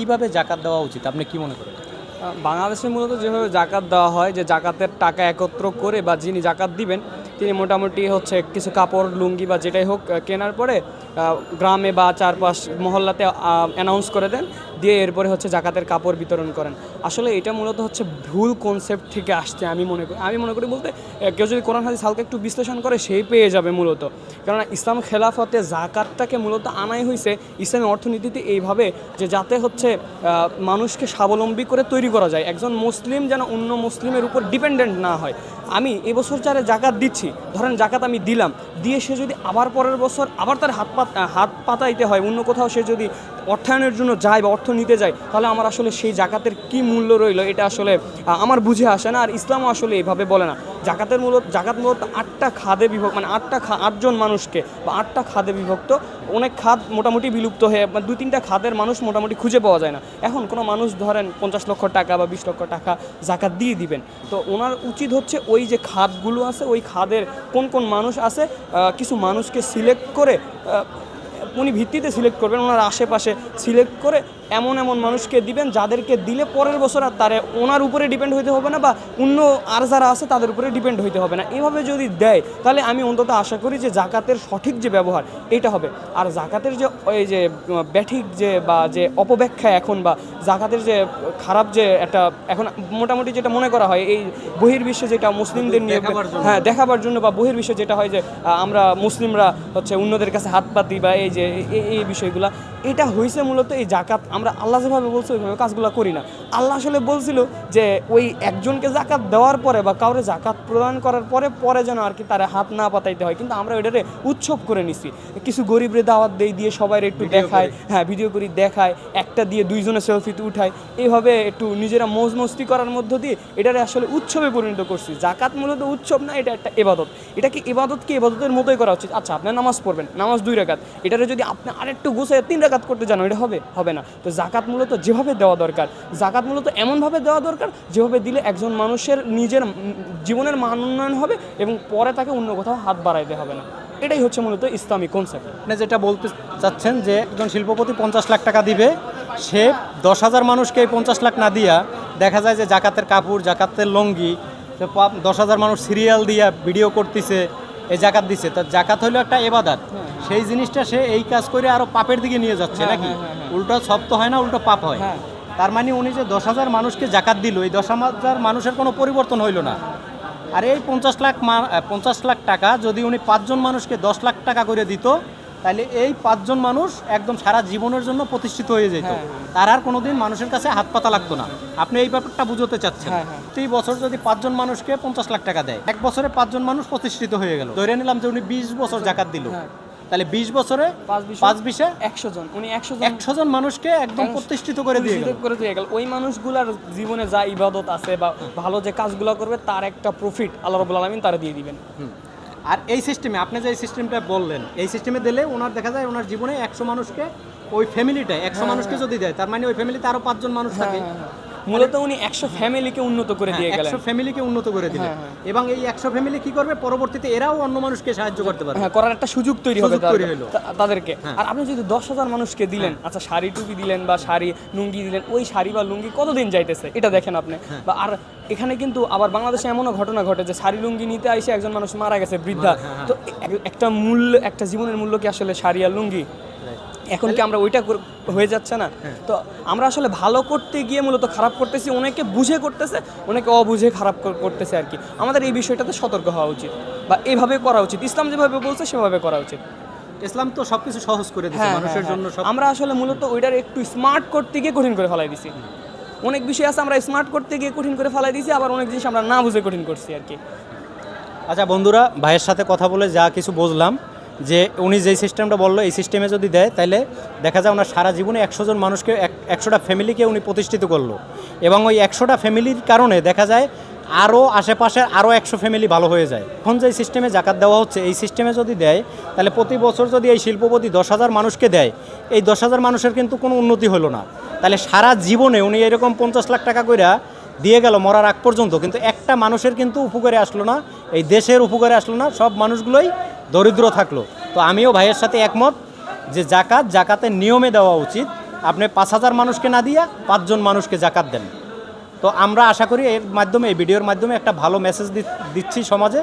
কীভাবে জাকাত দেওয়া উচিত? আপনি কি মনে করেন? বাংলাদেশে মূলত যেভাবে জাকাত দেওয়া হয়, যে জাকাতের টাকা একত্র করে বা যিনি জাকাত দিবেন, তিনি মোটামুটি হচ্ছে কিছু কাপড়, লুঙ্গি বা যেটাই হোক কেনার পরে গ্রামে বা চারপাশ মহল্লাতে অ্যানাউন্স করে দেন। দিয়ে এরপরে হচ্ছে জাকাতের কাপড় বিতরণ করেন। আসলে এটা মূলত হচ্ছে ভুল কনসেপ্ট থেকে আসছে আমি মনে করি। আমি মনে করি বলতে কেউ যদি কোরআন হাদিস হালকা একটু বিশ্লেষণ করে, সেই পেয়ে যাবে মূলত। কেননা ইসলাম খেলাফতে জাকাতটাকে মূলত আনাই হয়েছে ইসলামী অর্থনীতিতে এইভাবে যে যাতে হচ্ছে মানুষকে স্বাবলম্বী করে তৈরি করা যায়। একজন মুসলিম যেন অন্য মুসলিমের উপর ডিপেন্ডেন্ট না হয়। আমি এবছর যারা জাকাত দিচ্ছি, ধরেন জাকাত আমি দিলাম দিয়ে সে যদি আবার পরের বছর আবার তার হাত পাত হাত পাতাইতে হয়, অন্য কোথাও সে যদি অর্থায়নের জন্য যায় বা অর্থ নিতে যায়, তাহলে আমার আসলে সেই জাকাতের কি মূল্য রইল এটা আসলে আমার বুঝে আসে না, আর ইসলামও আসলে এইভাবে বলে না। জাকাতের মূলত জাকাত মূলত আটটা খাদে বিভক্ত মানে আটটা খা আটজন মানুষকে বা আটটা খাদে বিভক্ত। অনেক খাদ মোটামুটি বিলুপ্ত হয়ে মানে দুই তিনটা খাদের মানুষ মোটামুটি খুঁজে পাওয়া যায় না। এখন কোনো মানুষ ধরেন পঞ্চাশ লক্ষ টাকা বা বিশ লক্ষ টাকা জাকাত দিয়ে দিবেন। তো ওনার উচিত হচ্ছে ওই যে খাদগুলো আছে, ওই খাদের কোন কোন মানুষ আছে কিছু মানুষকে সিলেক্ট করে উনি ভিত্তিতে সিলেক্ট করবেন ওনার আশেপাশে সিলেক্ট করে এমন এমন মানুষকে দিবেন যাদেরকে দিলে পরের বছর আর তারে ওনার উপরে ডিপেন্ড হইতে হবে না বা অন্য আর যারা আছে তাদের উপরে ডিপেন্ড হইতে হবে না। এভাবে যদি দেয় তাহলে আমি অন্তত আশা করি যে জাকাতের সঠিক যে ব্যবহার এটা হবে। আর জাকাতের যে ওই যে ব্যাঠিক যে বা যে অপব্যাখ্যা এখন বা জাকাতের যে খারাপ যে একটা এখন মোটামুটি যেটা মনে করা হয় এই বহির্বিশ্বে যেটা মুসলিমদের নিয়ে হ্যাঁ দেখাবার জন্য বা বহির্বিশ্বে যেটা হয় যে আমরা মুসলিমরা হচ্ছে অন্যদের কাছে হাত পাতি বা এই যে এই- এই বিষয়গুলা এটা হয়েছে মূলত এই জাকাত। আমরা আল্লাহ যেভাবে বলছি ওইভাবে কাজগুলো করি না। আল্লাহ আসলে বলছিল যে ওই একজনকে জাকাত দেওয়ার পরে বা কাউরে জাকাত প্রদান করার পরে পরে যেন আর কি তারা হাত না পাতাইতে হয়। কিন্তু আমরা ওইটারে উৎসব করে নিছি। কিছু গরিবরে দাওয়াত দেই দিয়ে সবাই একটু দেখায় হ্যাঁ ভিডিও করি দেখায় একটা দিয়ে দুইজনে সেলফিতে উঠায়। এইভাবে একটু নিজেরা মৌজ মস্তি করার মধ্য দিয়ে এটারে আসলে উৎসবে পরিণত করছি। জাকাত মূলত উৎসব না এটা একটা এবাদত। এটাকে এবাদতকে এবাদতের মতোই করা উচিত। আচ্ছা আপনি নামাজ পড়বেন নামাজ দুই রাকাত। এটারে যদি আপনি আরেকটু গুছিয়ে তিন রাকাত করতে জানো, এটা হবে হবে না। তো জাকাত মূলত যেভাবে দেওয়া দরকার, জাকাত মূলত এমনভাবে দেওয়া দরকার যেভাবে দিলে একজন মানুষের নিজের জীবনের মান উন্নয়ন হবে এবং পরে তাকে অন্য কোথাও হাত বাড়াইতে হবে না। এটাই হচ্ছে মূলত ইসলামী কনসেপ্ট আপনি যেটা বলতে চাচ্ছেন যে একজন শিল্পপতি পঞ্চাশ লাখ টাকা দিবে, সে দশ হাজার মানুষকে এই পঞ্চাশ লাখ না দিয়া দেখা যায় যে জাকাতের কাপড়, জাকাতের লঙ্গি দশ হাজার মানুষ সিরিয়াল দিয়া ভিডিও করতেছে এই জাকাত দিছে। তার জাকাত হলো একটা এবাদাত। সেই জিনিসটা সে এই কাজ করে আরও পাপের দিকে নিয়ে যাচ্ছে হ্যাঁ, নাকি? হ্যাঁ, হ্যাঁ, হ্যাঁ। উল্টো সব তো হয় না উল্টো পাপ হয়। হ্যাঁ। তার মানে উনি যে দশ হাজার মানুষকে জাকাত দিল এই দশ হাজার মানুষের কোনো পরিবর্তন হইল না। আর এই পঞ্চাশ লাখ পঞ্চাশ লাখ টাকা যদি উনি পাঁচজন মানুষকে দশ লাখ টাকা করে দিত তাহলে এই পাঁচজন মানুষ একদম সারা জীবনের জন্য প্রতিষ্ঠিত হয়ে যেত। হ্যাঁ, তার আর কোনোদিন মানুষের কাছে হাত পাতা লাগতো না। আপনি এই ব্যাপারটা বুঝতে চাচ্ছেন। হ্যাঁ, হ্যাঁ। প্রতি বছর যদি পাঁচজন মানুষকে পঞ্চাশ লাখ টাকা দেয় এক বছরে পাঁচজন মানুষ প্রতিষ্ঠিত হয়ে গেল। ধরে নিলাম যে উনি বিশ বছর জাকাত দিল। হ্যাঁ। তাহলে বিশ বছরে পাঁচ বিশে- একশো জন। উনি একশো জন একশো জন মানুষকে একদম প্রতিষ্ঠিত করে দিয়ে গেল। করে দিয়ে গেল। ওই মানুষগুলার জীবনে যা ইবাদত আছে বা ভালো যে কাজগুলো করবে তার একটা প্রফিট আল্লাহ রবুল আলমিন তারা দিয়ে দিবেন। আর এই সিস্টেমে আপনি যে এই সিস্টেমটা বললেন এই সিস্টেমে দিলে ওনার দেখা যায় ওনার জীবনে একশো মানুষকে ওই ফ্যামিলিটা একশো মানুষকে যদি দেয় তার মানে ওই ফ্যামিলিতে আরও পাঁচজন মানুষ থাকে। মূলত উনি একশো ফ্যামিলিকে উন্নত করে দিয়ে গেলেন। একশো ফ্যামিলিকে উন্নত করে দিলেন। হ্যাঁ, এবং এই একশো ফ্যামিলি কি করবে? পরবর্তীতে এরাও অন্য মানুষকে সাহায্য করতে পারবে। হ্যাঁ করার একটা সুযোগ তৈরি হবে তাদেরকে। হ্যাঁ। আর আপনি যদি দশ হাজার মানুষকে দিলেন আচ্ছা শাড়ি টুপি দিলেন বা শাড়ি লুঙ্গি দিলেন ওই শাড়ি বা লুঙ্গি কতদিন যাইতেছে? এটা দেখেন আপনি। হ্যাঁ। বা আর এখানে কিন্তু আবার বাংলাদেশে এমনও ঘটনা ঘটে যে শাড়ি লুঙ্গি নিতে আইসে একজন মানুষ মারা গেছে বৃদ্ধা। হ্যাঁ, তো এক- একটা মূল্য একটা জীবনের মূল্য কি আসলে শাড়ি আর লুঙ্গি? এখন কি আমরা ওইটা হয়ে যাচ্ছে না? হ্যাঁ। তো আমরা আসলে ভালো করতে গিয়ে মূলত খারাপ করতেছি অনেকে বুঝে করতেছে অনেকে অবুঝে খারাপ করতেছে আর কি। আমাদের এই বিষয়টাতে সতর্ক হওয়া উচিত বা এইভাবে করা উচিত। ইসলাম যেভাবে বলছে সেভাবে করা উচিত। ইসলাম তো সবকিছু সহজ করে হ্যাঁ, মানুষের হ্যাঁ, জন্য। আমরা আসলে মূলত ওইটার একটু স্মার্ট করতে গিয়ে কঠিন করে ফেলাই দিছি। অনেক বিষয় আছে আমরা স্মার্ট করতে গিয়ে কঠিন করে ফেলাই দিছি আবার অনেক জিনিস আমরা না বুঝে কঠিন করছি আর কি। আচ্ছা বন্ধুরা ভাইয়ের সাথে কথা বলে যা কিছু বুঝলাম। যে উনি যেই সিস্টেমটা বলল, এই সিস্টেমে যদি দেয় তাহলে দেখা যায় ওনার সারা জীবনে একশো জন মানুষকে এক, একশোটা ফ্যামিলিকে উনি প্রতিষ্ঠিত করল। এবং ওই একশোটা ফ্যামিলির কারণে দেখা যায় আরও আশেপাশের আরও একশো ফ্যামিলি ভালো হয়ে যায়। এখন যে সিস্টেমে জাকাত দেওয়া হচ্ছে, এই সিস্টেমে যদি দেয়, তাহলে প্রতি বছর যদি এই শিল্পপতি দশ হাজার মানুষকে দেয়, এই দশ হাজার মানুষের কিন্তু কোনো উন্নতি হলো না। তাহলে সারা জীবনে উনি এরকম পঞ্চাশ লাখ টাকা কইরা দিয়ে গেল মরার আগ পর্যন্ত, কিন্তু একটা মানুষের কিন্তু উপকারে আসলো না, এই দেশের উপকারে আসলো না, সব মানুষগুলোই দরিদ্র থাকল। তো আমিও ভাইয়ের সাথে একমত যে জাকাত, জাকাতের নিয়মে দেওয়া উচিত। আপনি পাঁচ হাজার মানুষকে না দিয়া পাঁচজন মানুষকে জাকাত দেন। তো আমরা আশা করি এর মাধ্যমে, এই ভিডিওর মাধ্যমে একটা ভালো মেসেজ দিচ্ছি সমাজে।